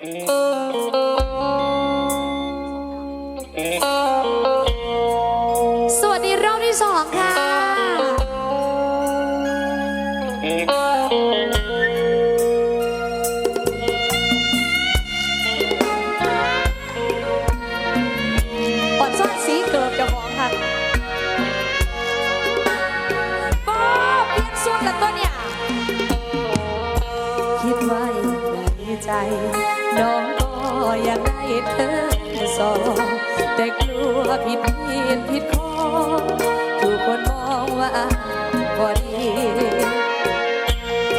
สวัสดีรอบที่สองค่ะปอดซ่อนสีเกิบจะมองค่ะป้าเปลี่ยนส่วนละตัวเนี่ย คิดไว้ในใจ น้องก็อยากได้เธอสองแต่กลัวผิดเพียนผิดข้อถูกคนมองว่าบ่ดี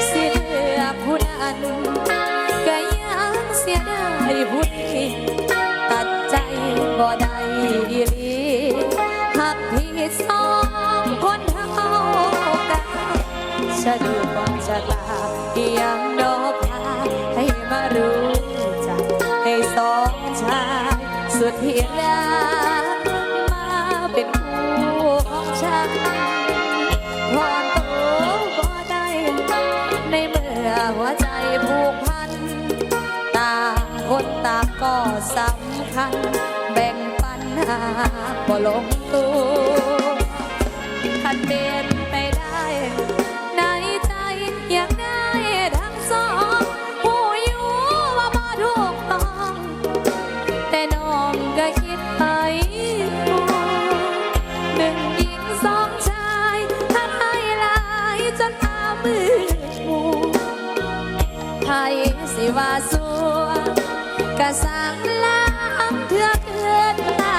สิเลือผู้นั้นก็ยังเสียดายผู้นี้ตัดใจบ่ได้อีหลีหักพี่สองคนเท่ากันฉันดูความฉลาดเพียง ดที่รักมาเป็นคู่ของฉันพอนตัวบ่ได้ในเมื่อหัวใจผูกพัน ต่างคนต่างก็สำคัญ แบ่งปัญหาบ่ลงตัวคันเป็นไปได้ใน ไทยสิว่าสัวกะสังล้างเถื่อเกินลา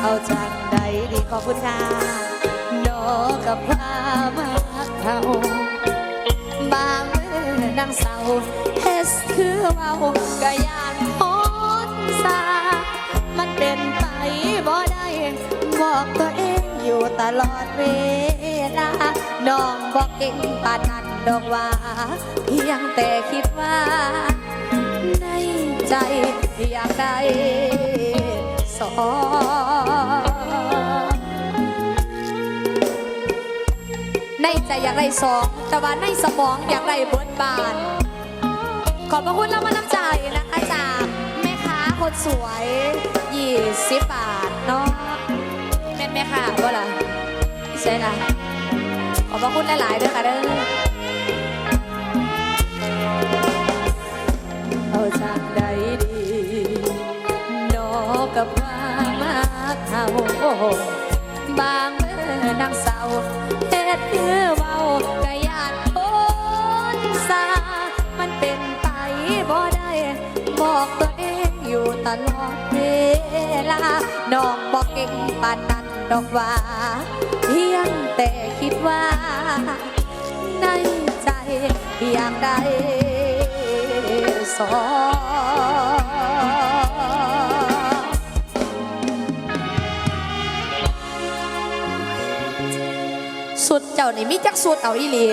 เอาจากใดดีขอบคุณค่ะนอกับพามาเขาบางเมื่อนางเศร้าเฮสคือเมากะยานพ้นสามันเป็นไปบ่ได้บอกตัวเองอยู่ตลอดเวลาน้องบอกเก่งปานนั้น ดอกว่าเพียงแต่คิดว่า ในใจอยากได้สองในใจอยากได้สอง แต่ว่าในสมองอยากได้บิดบาน ขอบพระคุณแล้วมาน้ำใจนะคะจากแม่ค้าคนสวยยี่สิบบาทเนาะแม่แม่ค้าว่าล่ะใช่ล่ะขอบพระคุณหลาย ๆ ด้วยค่ะเด้อ กับว่ามาเขาบางเมื่อนางเศร้าเฮ็ดคือเว้ากะยานพ้นสา มันเป็นไปบ่ได้ บอกตัวเองอยู่ตลอดเวลา น้องบอกเก่งปานนั้นดอกว่า เพียงแต่คิดว่า ในใจอยากได้สอง สุดเจ้านี่มีจักสุดเอาอีหลี